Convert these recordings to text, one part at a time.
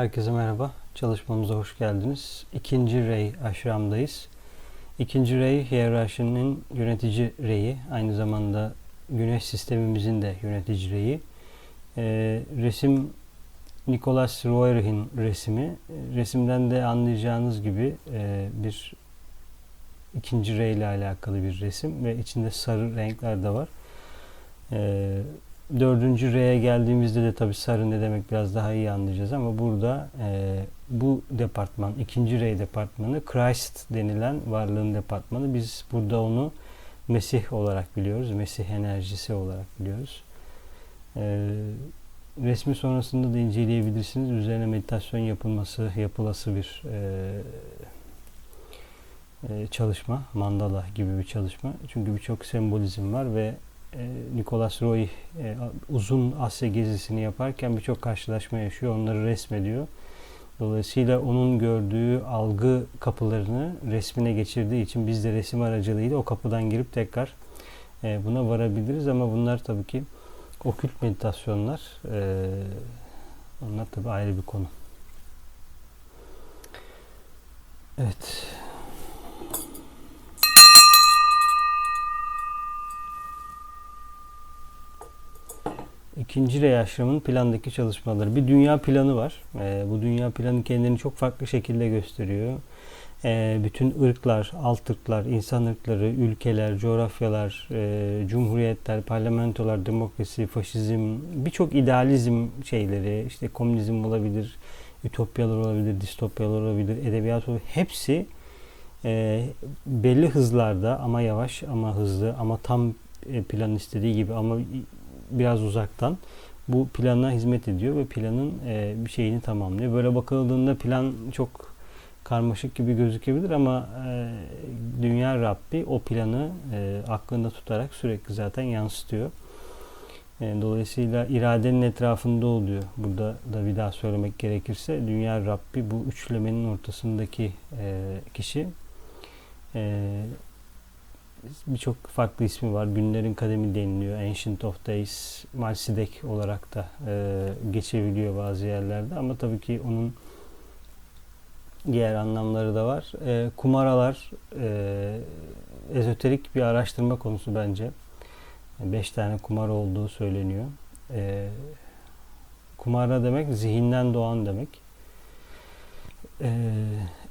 Herkese merhaba. Çalışmamıza hoş geldiniz. İkinci rey aşramdayız. İkinci rey hiyerarşinin yönetici reyi. Aynı zamanda güneş sistemimizin de yönetici reyi. Ee, resim Nicolas Roerch'in resmi. Resimden de anlayacağınız gibi e, bir ikinci rey ile alakalı bir resim ve içinde sarı renkler de var. Ee, dördüncü R'ye geldiğimizde de tabii sarı ne demek biraz daha iyi anlayacağız ama burada e, bu departman, ikinci R departmanı Christ denilen varlığın departmanı. Biz burada onu Mesih olarak biliyoruz. Mesih enerjisi olarak biliyoruz. E, resmi sonrasında da inceleyebilirsiniz. Üzerine meditasyon yapılması, yapılası bir e, e, çalışma. Mandala gibi bir çalışma. Çünkü birçok sembolizm var ve Nicolas Roy e, uzun Asya gezisini yaparken birçok karşılaşma yaşıyor. Onları resmediyor. Dolayısıyla onun gördüğü algı kapılarını resmine geçirdiği için biz de resim aracılığıyla o kapıdan girip tekrar e, buna varabiliriz. Ama bunlar tabii ki okült meditasyonlar. onlar tabii ayrı bir konu. Evet. İkinci rey aşramının plandaki çalışmaları. Bir dünya planı var. E, bu dünya planı kendini çok farklı şekilde gösteriyor. E, bütün ırklar, alt ırklar, insan ırkları, ülkeler, coğrafyalar, e, cumhuriyetler, parlamentolar, demokrasi, faşizm, birçok idealizm şeyleri, işte komünizm olabilir, ütopyalar olabilir, distopyalar olabilir, edebiyat olabilir. Hepsi e, belli hızlarda ama yavaş ama hızlı ama tam e, plan istediği gibi ama biraz uzaktan bu plana hizmet ediyor ve planın e, bir şeyini tamamlıyor. Böyle bakıldığında plan çok karmaşık gibi gözükebilir ama e, Dünya Rabbi o planı e, aklında tutarak sürekli zaten yansıtıyor. E, dolayısıyla iradenin etrafında oluyor. Burada da bir daha söylemek gerekirse Dünya Rabbi bu üçlemenin ortasındaki e, kişi. E, birçok farklı ismi var. Günlerin kademi deniliyor. Ancient of Days, Malsidek olarak da e, geçebiliyor bazı yerlerde. Ama tabii ki onun diğer anlamları da var. E, kumaralar e, ezoterik bir araştırma konusu bence. Beş tane kumar olduğu söyleniyor. E, kumara demek zihinden doğan demek. E,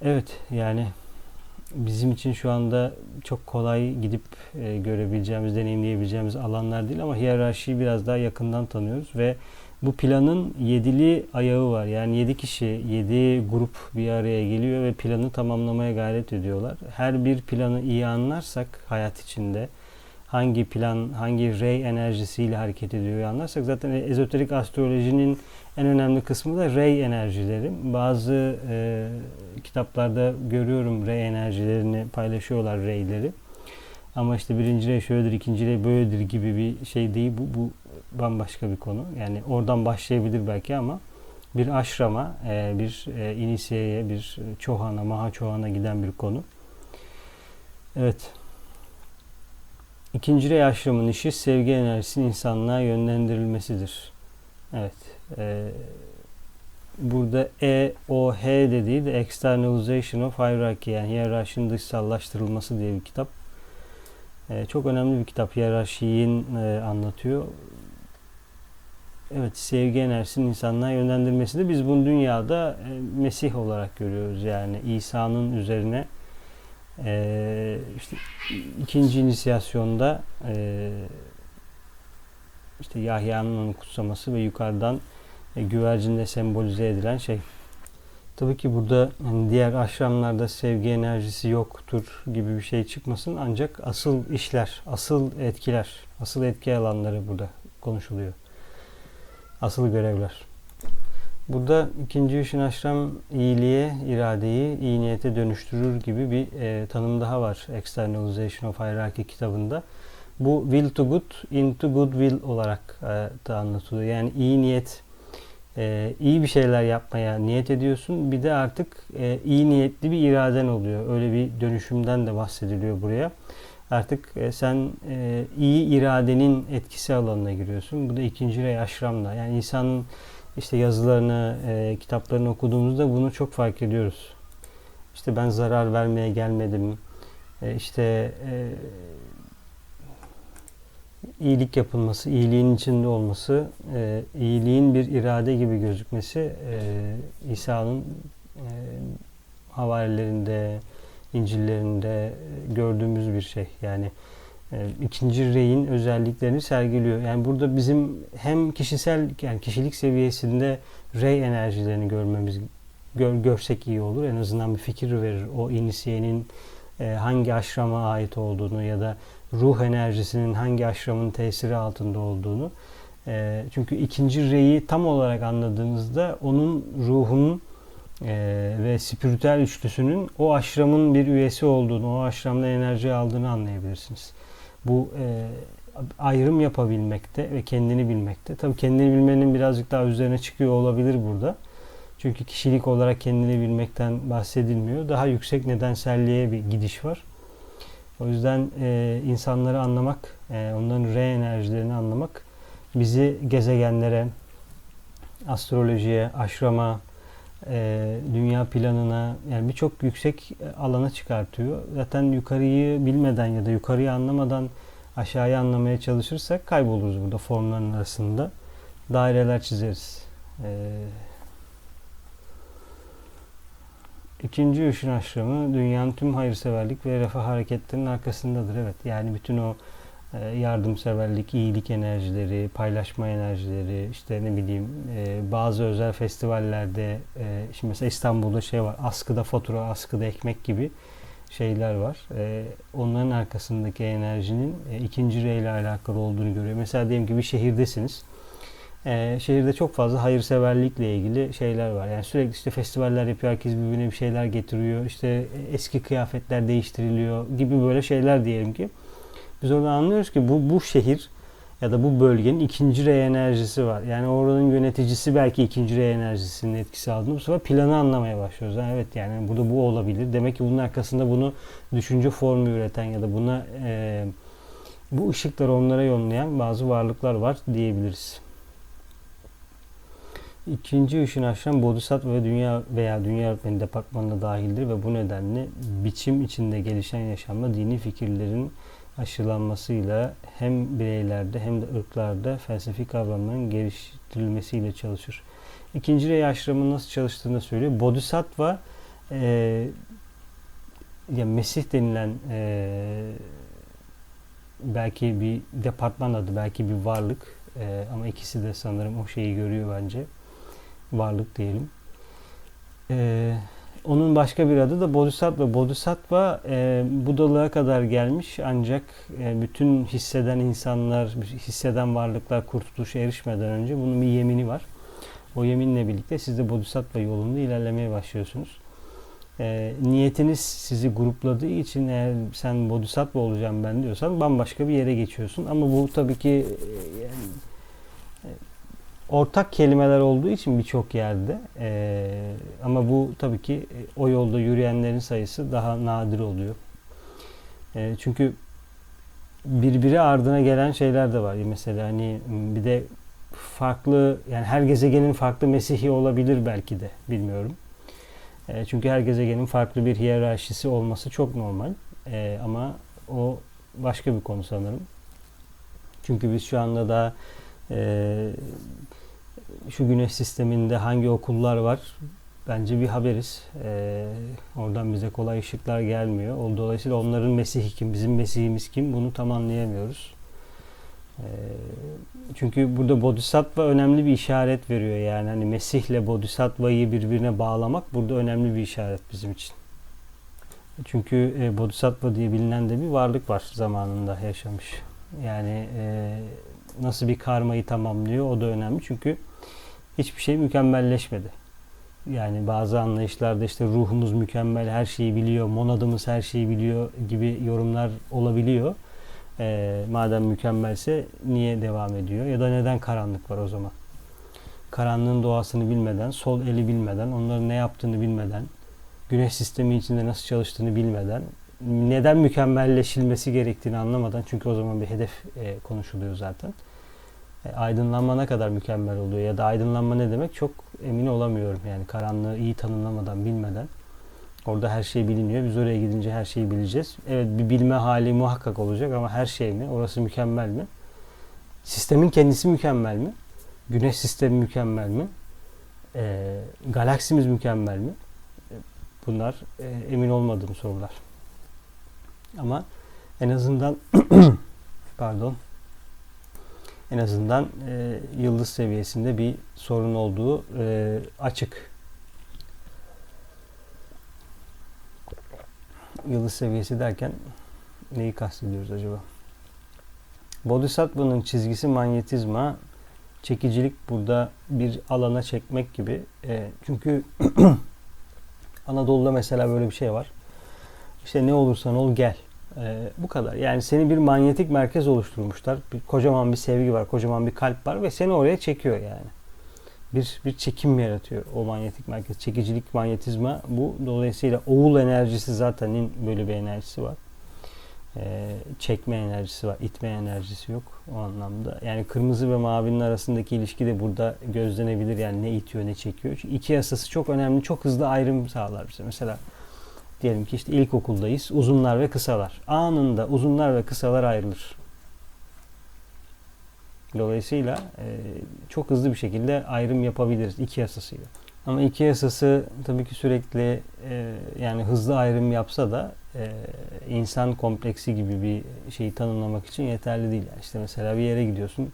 evet yani bizim için şu anda çok kolay gidip e, görebileceğimiz, deneyimleyebileceğimiz alanlar değil ama hiyerarşiyi biraz daha yakından tanıyoruz ve bu planın yedili ayağı var. Yani yedi kişi, yedi grup bir araya geliyor ve planı tamamlamaya gayret ediyorlar. Her bir planı iyi anlarsak hayat içinde hangi plan, hangi rey enerjisiyle hareket ediyor anlarsak zaten ezoterik astrolojinin en önemli kısmı da rey enerjileri. Bazı e, kitaplarda görüyorum rey enerjilerini paylaşıyorlar reyleri. Ama işte birinci rey şöyledir, ikinci rey böyledir gibi bir şey değil. Bu, bu bambaşka bir konu. Yani oradan başlayabilir belki ama bir aşrama, e, bir e, inisiyeye, bir çohana, maha çohana giden bir konu. Evet. İkinci rey aşramın işi sevgi enerjisinin insanlığa yönlendirilmesidir. Evet. E, burada E, O, H dediği de Externalization of Hierarchy yani hiyerarşinin dışsallaştırılması diye bir kitap. E, çok önemli bir kitap. Hiyerarşiyi e, anlatıyor. Evet, sevgi enerjisinin insanlığa yönlendirmesi de biz bunu dünyada e, Mesih olarak görüyoruz. Yani İsa'nın üzerine e, işte ikinci inisiyasyonda e, işte Yahya'nın onu kutsaması ve yukarıdan e, güvercinle sembolize edilen şey. Tabii ki burada yani diğer aşramlarda sevgi enerjisi yoktur gibi bir şey çıkmasın ancak asıl işler, asıl etkiler, asıl etki alanları burada konuşuluyor. Asıl görevler. Burada ikinci ışın aşram iyiliğe, iradeyi iyi niyete dönüştürür gibi bir e, tanım daha var Externalization of Hierarchy kitabında. Bu will to good into good will olarak e, da anlatılıyor. Yani iyi niyet, e, iyi bir şeyler yapmaya niyet ediyorsun. Bir de artık e, iyi niyetli bir iraden oluyor. Öyle bir dönüşümden de bahsediliyor buraya. Artık e, sen e, iyi iradenin etkisi alanına giriyorsun. Bu da ikinci rey aşramda. Yani insanın işte yazılarını, e, kitaplarını okuduğumuzda bunu çok fark ediyoruz. İşte ben zarar vermeye gelmedim. E, işte e, iyilik yapılması, iyiliğin içinde olması, e, iyiliğin bir irade gibi gözükmesi e, İsa'nın e, havarilerinde, İncil'lerinde gördüğümüz bir şey. Yani e, ikinci reyin özelliklerini sergiliyor. Yani burada bizim hem kişisel yani kişilik seviyesinde rey enerjilerini görmemiz gör, görsek iyi olur. En azından bir fikir verir. O inisiyenin e, hangi aşrama ait olduğunu ya da ruh enerjisinin hangi aşramın tesiri altında olduğunu. E, çünkü ikinci reyi tam olarak anladığınızda onun ruhunun e, ve spiritüel üçlüsünün o aşramın bir üyesi olduğunu, o aşramda enerji aldığını anlayabilirsiniz. Bu e, ayrım yapabilmekte ve kendini bilmekte. Tabii kendini bilmenin birazcık daha üzerine çıkıyor olabilir burada. Çünkü kişilik olarak kendini bilmekten bahsedilmiyor. Daha yüksek nedenselliğe bir gidiş var. O yüzden e, insanları anlamak, e, onların re enerjilerini anlamak bizi gezegenlere, astrolojiye, aşrama, e, dünya planına yani birçok yüksek alana çıkartıyor. Zaten yukarıyı bilmeden ya da yukarıyı anlamadan aşağıyı anlamaya çalışırsak kayboluruz burada formların arasında. Daireler çizeriz. E, ikinci ışın aşramı dünyanın tüm hayırseverlik ve refah hareketlerinin arkasındadır. Evet yani bütün o yardımseverlik, iyilik enerjileri, paylaşma enerjileri, işte ne bileyim e, bazı özel festivallerde, e, şimdi mesela İstanbul'da şey var, askıda fatura, askıda ekmek gibi şeyler var. Onların arkasındaki enerjinin ikinci rey ile alakalı olduğunu görüyor. Mesela diyelim ki bir şehirdesiniz. Şehirde çok fazla hayırseverlikle ilgili şeyler var. Yani sürekli işte festivaller yapıyor, herkes birbirine bir şeyler getiriyor. İşte eski kıyafetler değiştiriliyor gibi böyle şeyler diyelim ki. Biz oradan anlıyoruz ki bu, bu şehir ya da bu bölgenin ikinci rey enerjisi var. Yani oranın yöneticisi belki ikinci rey enerjisinin etkisi aldığında bu sefer planı anlamaya başlıyoruz. Yani evet yani burada bu olabilir. Demek ki bunun arkasında bunu düşünce formu üreten ya da buna e, bu ışıkları onlara yollayan bazı varlıklar var diyebiliriz. İkinci ışın aşan Bodhisattva ve dünya veya dünya öğretmeni departmanına dahildir ve bu nedenle biçim içinde gelişen yaşamda dini fikirlerin aşılanmasıyla hem bireylerde hem de ırklarda felsefi kavramların geliştirilmesiyle çalışır. İkinci rey aşramının nasıl çalıştığını söylüyor. Bodhisattva e, ya Mesih denilen e, belki bir departman adı, belki bir varlık e, ama ikisi de sanırım o şeyi görüyor bence. Varlık diyelim. Eee onun başka bir adı da Bodhisattva. Bodhisattva e, Budalığa kadar gelmiş ancak e, bütün hisseden insanlar, hisseden varlıklar kurtuluşa erişmeden önce bunun bir yemini var. O yeminle birlikte siz de Bodhisattva yolunda ilerlemeye başlıyorsunuz. E, niyetiniz sizi grupladığı için eğer sen Bodhisattva olacağım ben diyorsan bambaşka bir yere geçiyorsun. Ama bu tabii ki e, yani, ortak kelimeler olduğu için birçok yerde e, ama bu tabii ki e, o yolda yürüyenlerin sayısı daha nadir oluyor. E, çünkü birbiri ardına gelen şeyler de var. Mesela hani bir de farklı yani her gezegenin farklı mesihi olabilir belki de bilmiyorum. E, çünkü her gezegenin farklı bir hiyerarşisi olması çok normal. E, ama o başka bir konu sanırım. Çünkü biz şu anda da e, şu güneş sisteminde hangi okullar var bence bir haberiz. Ee, oradan bize kolay ışıklar gelmiyor. Dolayısıyla onların Mesih'i kim, bizim Mesih'imiz kim bunu tam anlayamıyoruz. Ee, çünkü burada Bodhisattva önemli bir işaret veriyor. Yani hani Mesih'le Bodhisattva'yı birbirine bağlamak burada önemli bir işaret bizim için. Çünkü e, Bodhisattva diye bilinen de bir varlık var zamanında yaşamış. Yani e, nasıl bir karmayı tamamlıyor o da önemli. Çünkü hiçbir şey mükemmelleşmedi. Yani bazı anlayışlarda işte ruhumuz mükemmel, her şeyi biliyor, monadımız her şeyi biliyor gibi yorumlar olabiliyor. E, madem mükemmelse niye devam ediyor? Ya da neden karanlık var o zaman? Karanlığın doğasını bilmeden, sol eli bilmeden, onların ne yaptığını bilmeden, güneş sistemi içinde nasıl çalıştığını bilmeden, neden mükemmelleşilmesi gerektiğini anlamadan, çünkü o zaman bir hedef e, konuşuluyor zaten E, aydınlanma ne kadar mükemmel oluyor ya da aydınlanma ne demek çok emin olamıyorum. Yani karanlığı iyi tanımlamadan, bilmeden. Orada her şey biliniyor. Biz oraya gidince her şeyi bileceğiz. Evet bir bilme hali muhakkak olacak ama her şey mi? Orası mükemmel mi? Sistemin kendisi mükemmel mi? Güneş sistemi mükemmel mi? E, galaksimiz mükemmel mi? E, bunlar e, emin olmadığım sorular. Ama en azından pardon en azından e, yıldız seviyesinde bir sorun olduğu e, açık. Yıldız seviyesi derken neyi kastediyoruz acaba? Bodhisattva'nın çizgisi manyetizma, çekicilik burada bir alana çekmek gibi. E, çünkü Anadolu'da mesela böyle bir şey var. İşte ne olursan ol gel. Ee, bu kadar. Yani seni bir manyetik merkez oluşturmuşlar. Bir, kocaman bir sevgi var, kocaman bir kalp var ve seni oraya çekiyor yani. Bir bir çekim yaratıyor o manyetik merkez. Çekicilik, manyetizma bu. Dolayısıyla oğul enerjisi zaten böyle bir enerjisi var. Ee, çekme enerjisi var, itme enerjisi yok o anlamda. Yani kırmızı ve mavinin arasındaki ilişki de burada gözlenebilir. Yani ne itiyor, ne çekiyor. Çünkü iki yasası çok önemli, çok hızlı ayrım sağlar bize. Mesela Diyelim ki işte ilkokuldayız. Uzunlar ve kısalar. Anında uzunlar ve kısalar ayrılır. Dolayısıyla e, çok hızlı bir şekilde ayrım yapabiliriz iki yasasıyla. Ama iki yasası tabii ki sürekli e, yani hızlı ayrım yapsa da e, insan kompleksi gibi bir şeyi tanımlamak için yeterli değil. Yani işte mesela bir yere gidiyorsun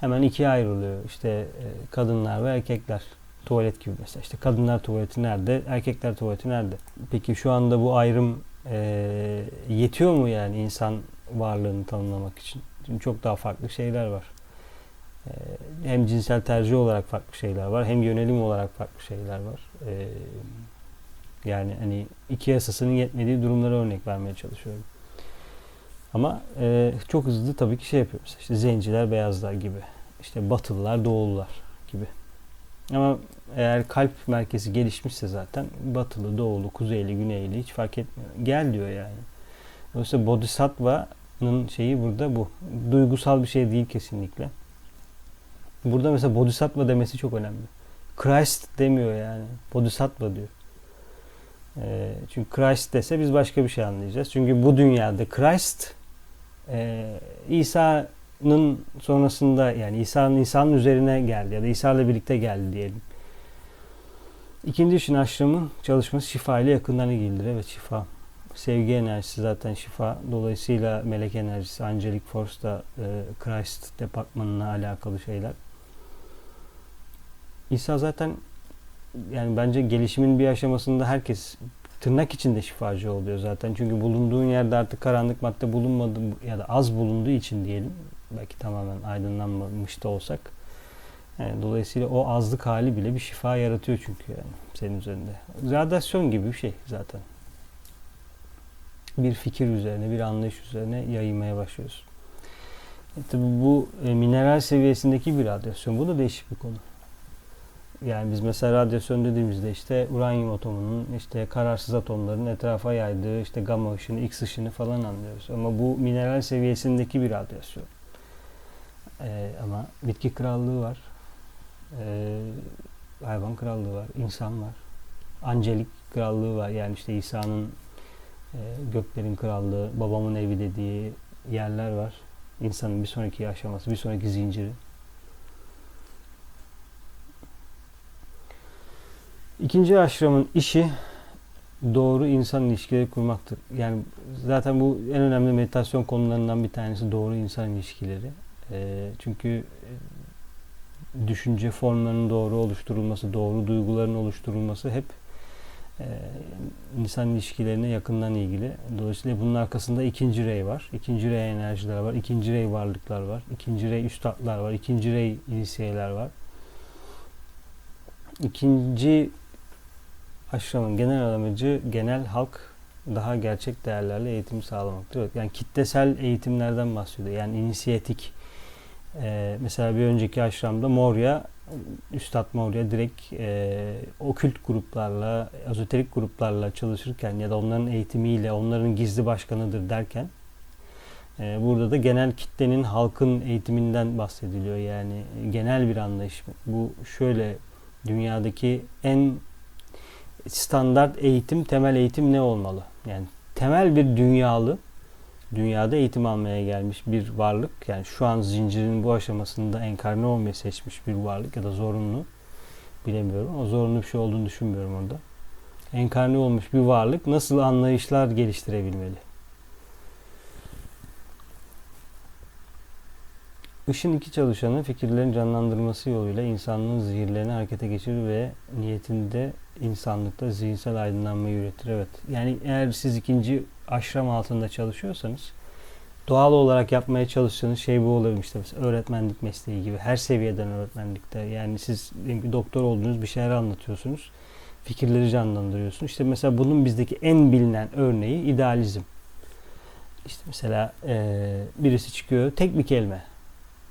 hemen ikiye ayrılıyor. İşte e, kadınlar ve erkekler tuvalet gibi mesela. İşte kadınlar tuvaleti nerede, erkekler tuvaleti nerede? Peki şu anda bu ayrım e, yetiyor mu yani insan varlığını tanımlamak için? Çünkü çok daha farklı şeyler var. E, hem cinsel tercih olarak farklı şeyler var, hem yönelim olarak farklı şeyler var. E, yani hani iki yasasının yetmediği durumlara örnek vermeye çalışıyorum. Ama e, çok hızlı tabii ki şey yapıyoruz. İşte zenciler, beyazlar gibi. İşte batılılar, doğulular gibi. Ama eğer kalp merkezi gelişmişse zaten batılı, doğulu, kuzeyli, güneyli hiç fark etmiyor. Gel diyor yani. Dolayısıyla Bodhisattva'nın şeyi burada bu. Duygusal bir şey değil kesinlikle. Burada mesela Bodhisattva demesi çok önemli. Christ demiyor yani. Bodhisattva diyor. E, çünkü Christ dese biz başka bir şey anlayacağız. Çünkü bu dünyada Christ e, İsa İsa'nın sonrasında yani İsa'nın İsa'nın üzerine geldi ya da İsa ile birlikte geldi diyelim. İkinci işin aşramın çalışması şifa ile yakından ilgilidir. Evet şifa. Sevgi enerjisi zaten şifa. Dolayısıyla melek enerjisi, angelic force da e, Christ departmanına alakalı şeyler. İsa zaten yani bence gelişimin bir aşamasında herkes tırnak içinde şifacı oluyor zaten. Çünkü bulunduğun yerde artık karanlık madde bulunmadı ya da az bulunduğu için diyelim belki tamamen aydınlanmamış da olsak yani dolayısıyla o azlık hali bile bir şifa yaratıyor çünkü yani senin üzerinde. Radyasyon gibi bir şey zaten. Bir fikir üzerine, bir anlayış üzerine yayılmaya başlıyorsun. E tabi bu e, mineral seviyesindeki bir radyasyon. Bu da değişik bir konu. Yani biz mesela radyasyon dediğimizde işte uranyum atomunun işte kararsız atomların etrafa yaydığı işte gamma ışını, X ışını falan anlıyoruz. Ama bu mineral seviyesindeki bir radyasyon. Ee, ama bitki krallığı var. Ee, hayvan krallığı var. insan var. Angelik krallığı var. Yani işte İsa'nın e, göklerin krallığı, babamın evi dediği yerler var. İnsanın bir sonraki aşaması, bir sonraki zinciri. İkinci aşramın işi doğru insan ilişkileri kurmaktır. Yani zaten bu en önemli meditasyon konularından bir tanesi doğru insan ilişkileri. E, çünkü e, düşünce formlarının doğru oluşturulması, doğru duyguların oluşturulması hep e, insan ilişkilerine yakından ilgili. Dolayısıyla bunun arkasında ikinci rey var. İkinci rey enerjiler var. ikinci rey varlıklar var. ikinci rey üstadlar var. ikinci rey ilisiyeler var. İkinci aşramın genel amacı genel halk daha gerçek değerlerle eğitim sağlamaktır. Yani kitlesel eğitimlerden bahsediyor. Yani inisiyatik ee, mesela bir önceki aşramda Moria, Üstad Moria direkt e, okült gruplarla, ezoterik gruplarla çalışırken ya da onların eğitimiyle, onların gizli başkanıdır derken E, burada da genel kitlenin halkın eğitiminden bahsediliyor. Yani genel bir anlayış. Bu şöyle dünyadaki en standart eğitim, temel eğitim ne olmalı? Yani temel bir dünyalı, dünyada eğitim almaya gelmiş bir varlık. Yani şu an zincirin bu aşamasında enkarne olmayı seçmiş bir varlık ya da zorunlu. Bilemiyorum. O zorunlu bir şey olduğunu düşünmüyorum orada. Enkarne olmuş bir varlık nasıl anlayışlar geliştirebilmeli? Işın iki çalışanı fikirlerin canlandırması yoluyla insanlığın zihirlerini harekete geçirir ve niyetinde insanlıkta zihinsel aydınlanmayı üretir. Evet. Yani eğer siz ikinci aşram altında çalışıyorsanız doğal olarak yapmaya çalıştığınız şey bu olabilir işte. Mesela öğretmenlik mesleği gibi her seviyeden öğretmenlikte. Yani siz bir doktor olduğunuz bir şeyler anlatıyorsunuz fikirleri canlandırıyorsunuz. İşte mesela bunun bizdeki en bilinen örneği idealizm. İşte mesela e, birisi çıkıyor tek bir kelime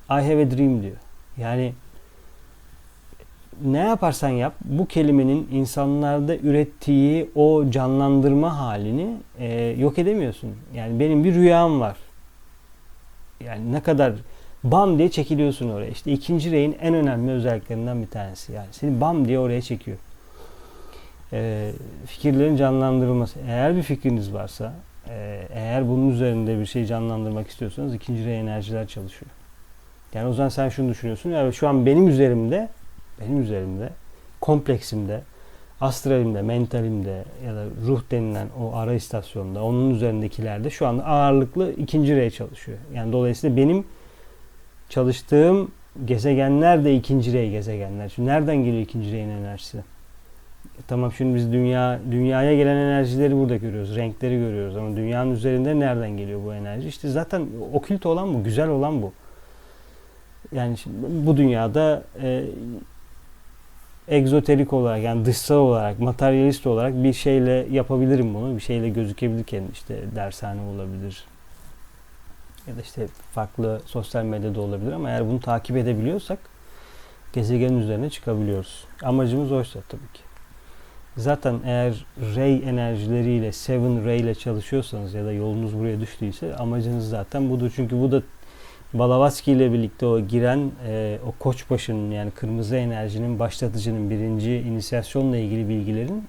I have a dream diyor. Yani ne yaparsan yap bu kelimenin insanlarda ürettiği o canlandırma halini e, yok edemiyorsun. Yani benim bir rüyam var. Yani ne kadar bam diye çekiliyorsun oraya. İşte ikinci reyin en önemli özelliklerinden bir tanesi. Yani seni bam diye oraya çekiyor. E, fikirlerin canlandırılması. Eğer bir fikriniz varsa, e, eğer bunun üzerinde bir şey canlandırmak istiyorsanız ikinci rey enerjiler çalışıyor. Yani o zaman sen şunu düşünüyorsun. Yani şu an benim üzerimde benim üzerimde, kompleksimde, astralimde, mentalimde ya da ruh denilen o ara istasyonda, onun üzerindekilerde şu anda ağırlıklı ikinci rey çalışıyor. Yani dolayısıyla benim çalıştığım gezegenler de ikinci rey gezegenler. Şimdi nereden geliyor ikinci reyin enerjisi? Tamam şimdi biz dünya dünyaya gelen enerjileri burada görüyoruz, renkleri görüyoruz ama dünyanın üzerinde nereden geliyor bu enerji? İşte zaten okült olan bu, güzel olan bu. Yani şimdi bu dünyada e, egzoterik olarak yani dışsal olarak, materyalist olarak bir şeyle yapabilirim bunu. Bir şeyle gözükebilirken işte dershane olabilir. Ya da işte farklı sosyal medyada olabilir ama eğer bunu takip edebiliyorsak gezegenin üzerine çıkabiliyoruz. Amacımız oysa tabii ki. Zaten eğer ray enerjileriyle, seven ray ile çalışıyorsanız ya da yolunuz buraya düştüyse amacınız zaten budur. Çünkü bu da Balavatsky ile birlikte o giren e, o koçbaşının yani kırmızı enerjinin başlatıcının birinci inisiyasyonla ilgili bilgilerin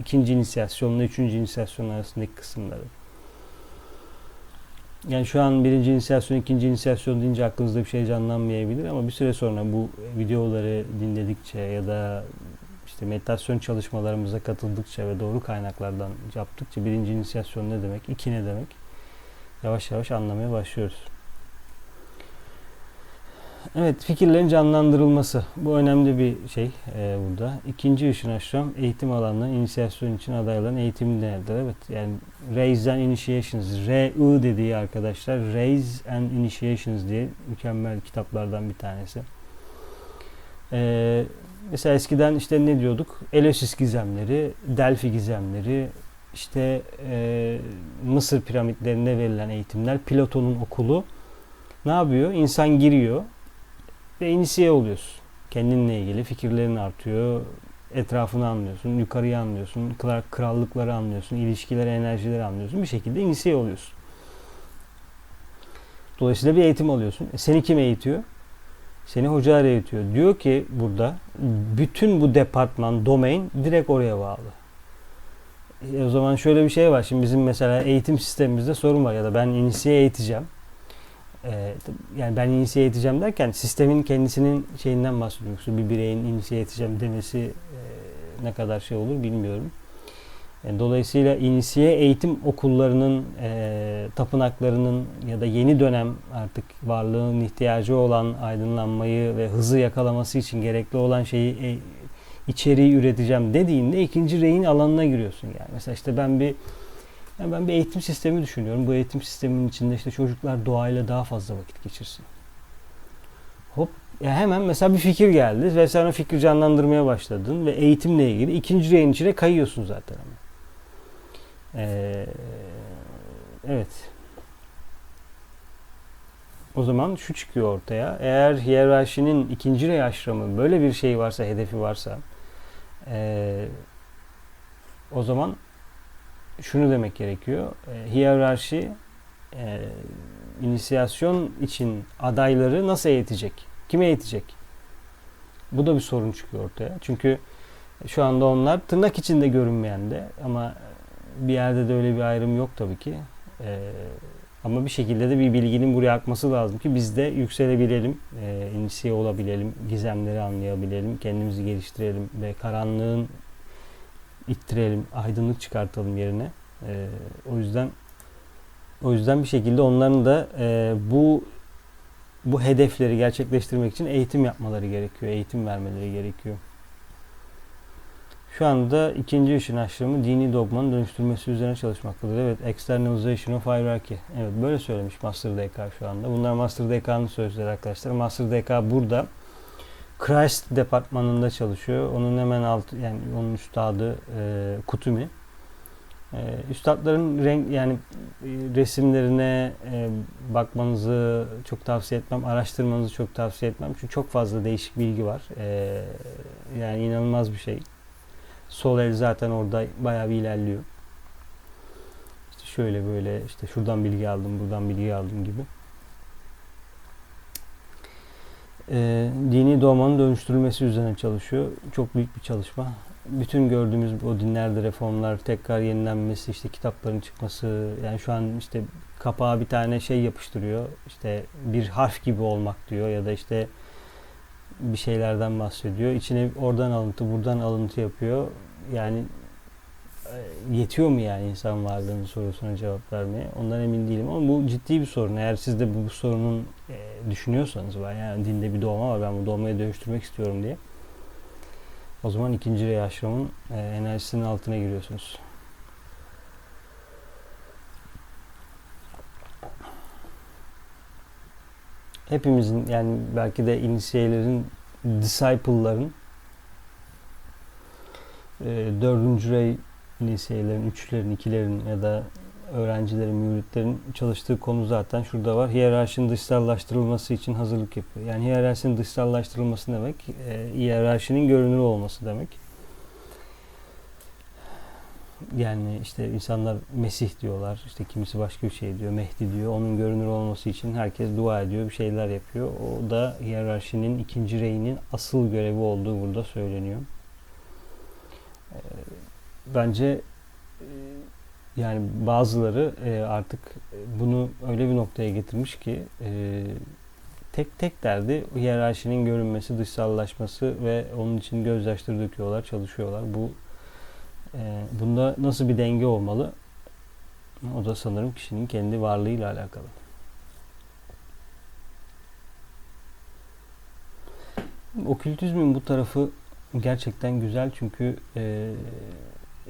ikinci inisiyasyonla üçüncü inisiyasyon arasındaki kısımları. Yani şu an birinci inisiyasyon, ikinci inisiyasyon deyince aklınızda bir şey canlanmayabilir ama bir süre sonra bu videoları dinledikçe ya da işte meditasyon çalışmalarımıza katıldıkça ve doğru kaynaklardan yaptıkça birinci inisiyasyon ne demek, iki ne demek yavaş yavaş anlamaya başlıyoruz. Evet, fikirlerin canlandırılması. Bu önemli bir şey e, burada. İkinci ışın aşram eğitim alanlarının inisiyasyon için adayların eğitimi nedir? Evet, yani Raise and Initiations, R-I dediği arkadaşlar, Raise and Initiations diye mükemmel kitaplardan bir tanesi. E, mesela eskiden işte ne diyorduk? Eleusis gizemleri, Delphi gizemleri, işte e, Mısır piramitlerinde verilen eğitimler, Platon'un okulu ne yapıyor? İnsan giriyor, ve inisiye oluyorsun. Kendinle ilgili fikirlerin artıyor. Etrafını anlıyorsun, yukarıyı anlıyorsun, krallıkları anlıyorsun, ilişkileri, enerjileri anlıyorsun. Bir şekilde inisiye oluyorsun. Dolayısıyla bir eğitim alıyorsun. E seni kim eğitiyor? Seni hocalar eğitiyor. Diyor ki burada bütün bu departman, domain direkt oraya bağlı. E o zaman şöyle bir şey var. Şimdi bizim mesela eğitim sistemimizde sorun var ya da ben inisiye eğiteceğim e, yani ben inisiye edeceğim derken sistemin kendisinin şeyinden bahsediyorum. Bir bireyin inisiye edeceğim demesi e, ne kadar şey olur bilmiyorum. Dolayısıyla inisiye eğitim okullarının, e, tapınaklarının ya da yeni dönem artık varlığın ihtiyacı olan aydınlanmayı ve hızı yakalaması için gerekli olan şeyi e, içeriği üreteceğim dediğinde ikinci reyin alanına giriyorsun yani. Mesela işte ben bir yani ben bir eğitim sistemi düşünüyorum. Bu eğitim sisteminin içinde işte çocuklar doğayla daha fazla vakit geçirsin. Hop ya hemen mesela bir fikir geldi ve sen o fikri canlandırmaya başladın ve eğitimle ilgili ikinci reyin içine kayıyorsun zaten. Ee, evet. O zaman şu çıkıyor ortaya. Eğer hiyerarşinin ikinci rey aşramı böyle bir şey varsa, hedefi varsa ee, o zaman şunu demek gerekiyor. E, hiyerarşi e, inisiyasyon için adayları nasıl eğitecek? Kime eğitecek? Bu da bir sorun çıkıyor ortaya. Çünkü şu anda onlar tırnak içinde görünmeyen de ama bir yerde de öyle bir ayrım yok tabii ki. Ee, ama bir şekilde de bir bilginin buraya akması lazım ki biz de yükselebilelim, e, inisiye olabilelim, gizemleri anlayabilelim, kendimizi geliştirelim ve karanlığın ittirelim, aydınlık çıkartalım yerine. Ee, o yüzden o yüzden bir şekilde onların da e, bu bu hedefleri gerçekleştirmek için eğitim yapmaları gerekiyor, eğitim vermeleri gerekiyor. Şu anda ikinci işin aşramı dini dogmanın dönüştürmesi üzerine çalışmaktadır. Evet, externalization of hierarchy. Evet, böyle söylemiş Master DK şu anda. Bunlar Master DK'nın sözleri arkadaşlar. Master DK burada Christ departmanında çalışıyor. Onun hemen altı, yani onun üstadı e, Kutumi. E, üstadların renk yani e, resimlerine e, bakmanızı çok tavsiye etmem, araştırmanızı çok tavsiye etmem. Çünkü çok fazla değişik bilgi var. E, yani inanılmaz bir şey. Sol el zaten orada bayağı bir ilerliyor. İşte şöyle böyle işte şuradan bilgi aldım, buradan bilgi aldım gibi. Ee, dini doğmanın dönüştürülmesi üzerine çalışıyor. Çok büyük bir çalışma. Bütün gördüğümüz o dinlerde reformlar, tekrar yenilenmesi, işte kitapların çıkması, yani şu an işte kapağa bir tane şey yapıştırıyor. İşte bir harf gibi olmak diyor ya da işte bir şeylerden bahsediyor. İçine oradan alıntı, buradan alıntı yapıyor. Yani e, yetiyor mu yani insan varlığının sorusuna cevap vermeye? Ondan emin değilim ama bu ciddi bir sorun. Eğer siz de bu, sorunun e, düşünüyorsanız var yani dinde bir doğma var ben bu doğmayı dönüştürmek istiyorum diye. O zaman ikinci rey e, enerjisinin altına giriyorsunuz. Hepimizin yani belki de inisiyelerin, disciple'ların e, dördüncü rey liseyelerin, üçlerin, ikilerin ya da öğrencilerin, müritlerin çalıştığı konu zaten şurada var. Hiyerarşinin dışsallaştırılması için hazırlık yapıyor. Yani hiyerarşinin dışsallaştırılması demek, e, hiyerarşinin görünür olması demek. Yani işte insanlar Mesih diyorlar, işte kimisi başka bir şey diyor, Mehdi diyor. Onun görünür olması için herkes dua ediyor, bir şeyler yapıyor. O da hiyerarşinin ikinci reyinin asıl görevi olduğu burada söyleniyor. E, bence e, yani bazıları e, artık bunu öyle bir noktaya getirmiş ki e, tek tek derdi hiyerarşinin görünmesi, dışsallaşması ve onun için gözyaşları döküyorlar, çalışıyorlar. Bu bunda nasıl bir denge olmalı? O da sanırım kişinin kendi varlığıyla alakalı. Okültizmin bu tarafı gerçekten güzel çünkü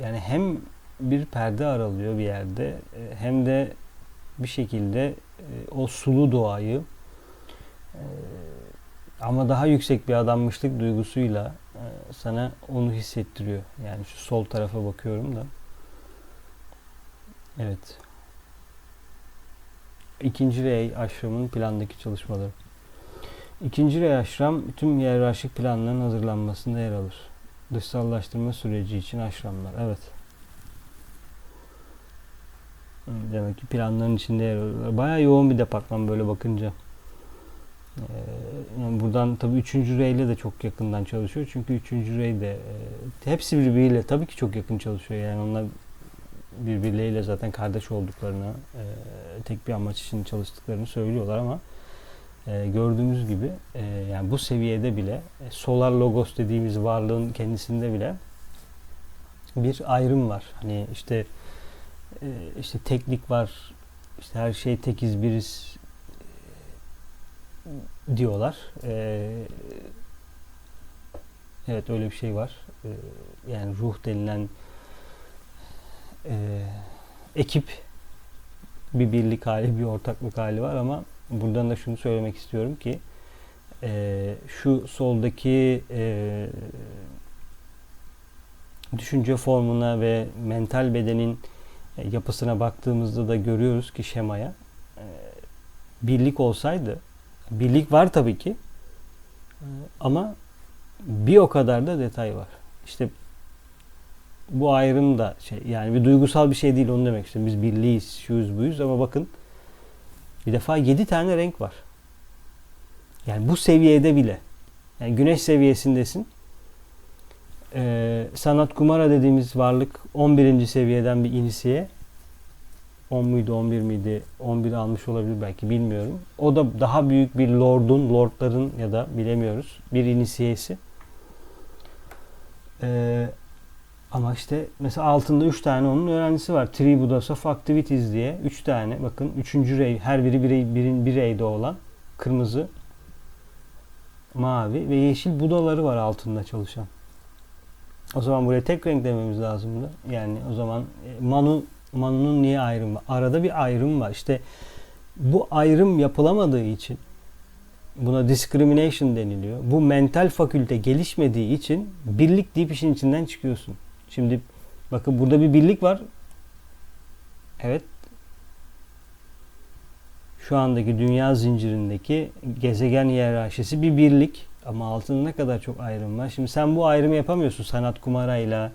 yani hem bir perde aralıyor bir yerde e, hem de bir şekilde e, o sulu doğayı e, ama daha yüksek bir adanmışlık duygusuyla sana onu hissettiriyor. Yani şu sol tarafa bakıyorum da. Evet. İkinci rey aşramın plandaki çalışmaları. İkinci rey aşram tüm hiyerarşik planların hazırlanmasında yer alır. Dışsallaştırma süreci için aşramlar. Evet. Demek ki planların içinde yer alıyor. Bayağı yoğun bir departman böyle bakınca. Ee, buradan tabii üçüncü reyle de çok yakından çalışıyor. Çünkü üçüncü rey de e, hepsi birbiriyle tabii ki çok yakın çalışıyor. Yani onlar birbirleriyle zaten kardeş olduklarını, e, tek bir amaç için çalıştıklarını söylüyorlar ama e, gördüğümüz gibi e, yani bu seviyede bile e, solar logos dediğimiz varlığın kendisinde bile bir ayrım var. Hani işte e, işte teknik var. işte her şey tekiz biriz e, diyorlar. E, evet öyle bir şey var. E, yani ruh denilen e, ekip bir birlik hali, bir ortaklık hali var ama buradan da şunu söylemek istiyorum ki e, şu soldaki e, düşünce formuna ve mental bedenin e, yapısına baktığımızda da görüyoruz ki şemaya e, birlik olsaydı birlik var tabii ki e, ama bir o kadar da detay var. İşte bu ayrım da şey yani bir duygusal bir şey değil onu demek istiyorum. Biz birliğiz, şuyuz buyuz ama bakın Bir defa 7 tane renk var. Yani bu seviyede bile. Yani güneş seviyesindesin. Ee, sanat kumara dediğimiz varlık 11. seviyeden bir inisiye. 10 muydu 11 miydi? 11 almış olabilir belki bilmiyorum. O da daha büyük bir lordun, lordların ya da bilemiyoruz bir inisiyesi. Ee, ama işte mesela altında 3 tane onun öğrencisi var. Three Buddhas of Activities diye 3 tane bakın 3. rey her biri bir, bir, bir reyde olan kırmızı, mavi ve yeşil budaları var altında çalışan. O zaman buraya tek renk dememiz lazımdı. Yani o zaman e, Manu Manu'nun niye ayrımı var? Arada bir ayrım var. İşte bu ayrım yapılamadığı için buna discrimination deniliyor. Bu mental fakülte gelişmediği için birlik deyip işin içinden çıkıyorsun. Şimdi bakın burada bir birlik var. Evet. Şu andaki dünya zincirindeki gezegen hiyerarşisi bir birlik. Ama altında ne kadar çok ayrım var. Şimdi sen bu ayrımı yapamıyorsun sanat kumarayla,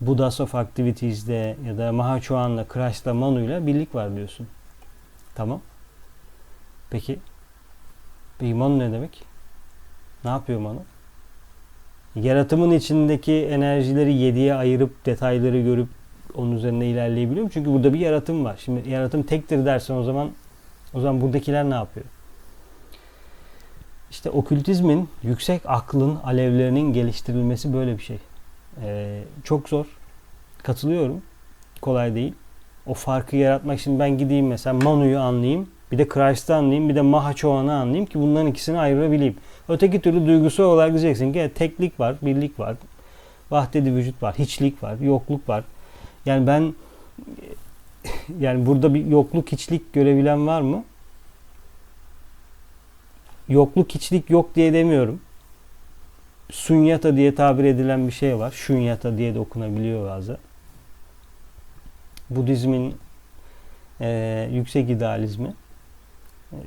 Buddhas of Activities'de ya da Mahachohan'la, Christ'la, Manu'yla birlik var diyorsun. Tamam. Peki. Peki Manu ne demek? Ne yapıyor Manu? Yaratımın içindeki enerjileri yediye ayırıp detayları görüp onun üzerine ilerleyebiliyor mu? Çünkü burada bir yaratım var. Şimdi yaratım tektir dersen o zaman o zaman buradakiler ne yapıyor? İşte okültizmin, yüksek aklın alevlerinin geliştirilmesi böyle bir şey. Ee, çok zor. Katılıyorum. Kolay değil. O farkı yaratmak için ben gideyim mesela Manu'yu anlayayım. Bir de Christ'ı anlayayım. Bir de Mahachohan'ı anlayayım ki bunların ikisini ayırabileyim. Öteki türlü duygusal olarak diyeceksin ki teklik var, birlik var. Vahdedi vücut var, hiçlik var, yokluk var. Yani ben yani burada bir yokluk hiçlik görebilen var mı? Yokluk hiçlik yok diye demiyorum. Sunyata diye tabir edilen bir şey var. Şunyata diye de okunabiliyor bazen. Budizmin e, yüksek idealizmi.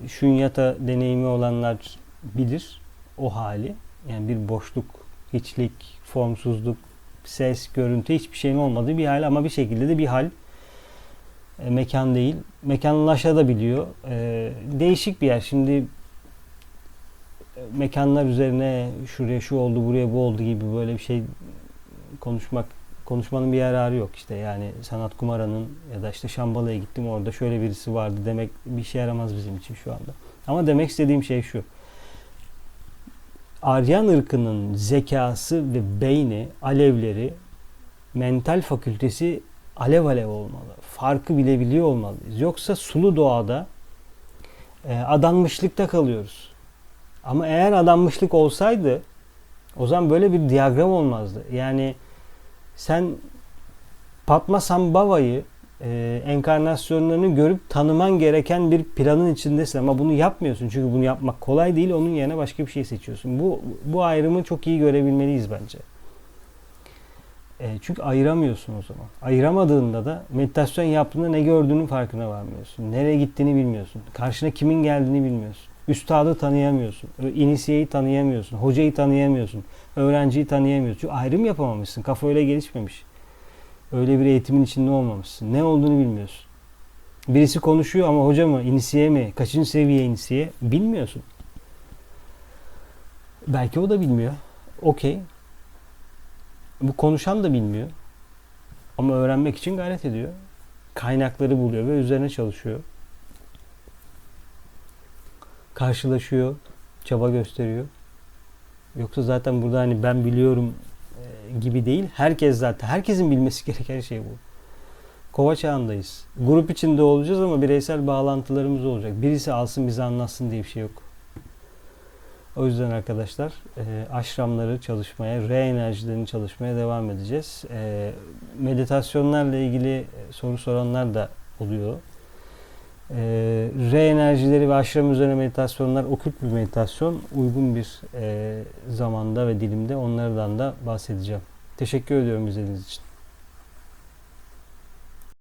Şunyata deneyimi olanlar bilir o hali. Yani bir boşluk, hiçlik, formsuzluk, ses, görüntü hiçbir şeyin olmadığı bir hal ama bir şekilde de bir hal. E, mekan değil. Mekanlaşabiliyor. E, değişik bir yer. Şimdi e, mekanlar üzerine şuraya şu oldu, buraya bu oldu gibi böyle bir şey konuşmak konuşmanın bir yararı yok işte yani sanat kumaranın ya da işte Şambalı'ya gittim orada şöyle birisi vardı demek bir şey yaramaz bizim için şu anda. Ama demek istediğim şey şu. Aryan ırkının zekası ve beyni, alevleri, mental fakültesi alev alev olmalı. Farkı bilebiliyor olmalıyız. Yoksa sulu doğada e, adanmışlıkta kalıyoruz. Ama eğer adanmışlık olsaydı o zaman böyle bir diyagram olmazdı. Yani sen Padmasambhava'yı e, enkarnasyonlarını görüp tanıman gereken bir planın içindesin ama bunu yapmıyorsun çünkü bunu yapmak kolay değil onun yerine başka bir şey seçiyorsun. Bu bu ayrımı çok iyi görebilmeliyiz bence. E, çünkü ayıramıyorsun o zaman. Ayıramadığında da meditasyon yaptığında ne gördüğünün farkına varmıyorsun. Nereye gittiğini bilmiyorsun. Karşına kimin geldiğini bilmiyorsun. Üstadı tanıyamıyorsun. inisiyeyi tanıyamıyorsun. Hocayı tanıyamıyorsun. Öğrenciyi tanıyamıyorsun. Çünkü ayrım yapamamışsın. Kafa öyle gelişmemiş. Öyle bir eğitimin içinde olmamışsın. Ne olduğunu bilmiyorsun. Birisi konuşuyor ama hoca mı, inisiye mi, kaçıncı seviye inisiye bilmiyorsun. Belki o da bilmiyor. Okey. Bu konuşan da bilmiyor. Ama öğrenmek için gayret ediyor. Kaynakları buluyor ve üzerine çalışıyor. Karşılaşıyor, çaba gösteriyor. Yoksa zaten burada hani ben biliyorum gibi değil. Herkes zaten, herkesin bilmesi gereken şey bu. Kova çağındayız. Grup içinde olacağız ama bireysel bağlantılarımız olacak. Birisi alsın bize anlatsın diye bir şey yok. O yüzden arkadaşlar e, aşramları çalışmaya, re enerjilerini çalışmaya devam edeceğiz. E, meditasyonlarla ilgili soru soranlar da oluyor. E, re enerjileri ve aşram üzerine meditasyonlar okült bir meditasyon. Uygun bir e, zamanda ve dilimde onlardan da bahsedeceğim. Teşekkür ediyorum izlediğiniz için.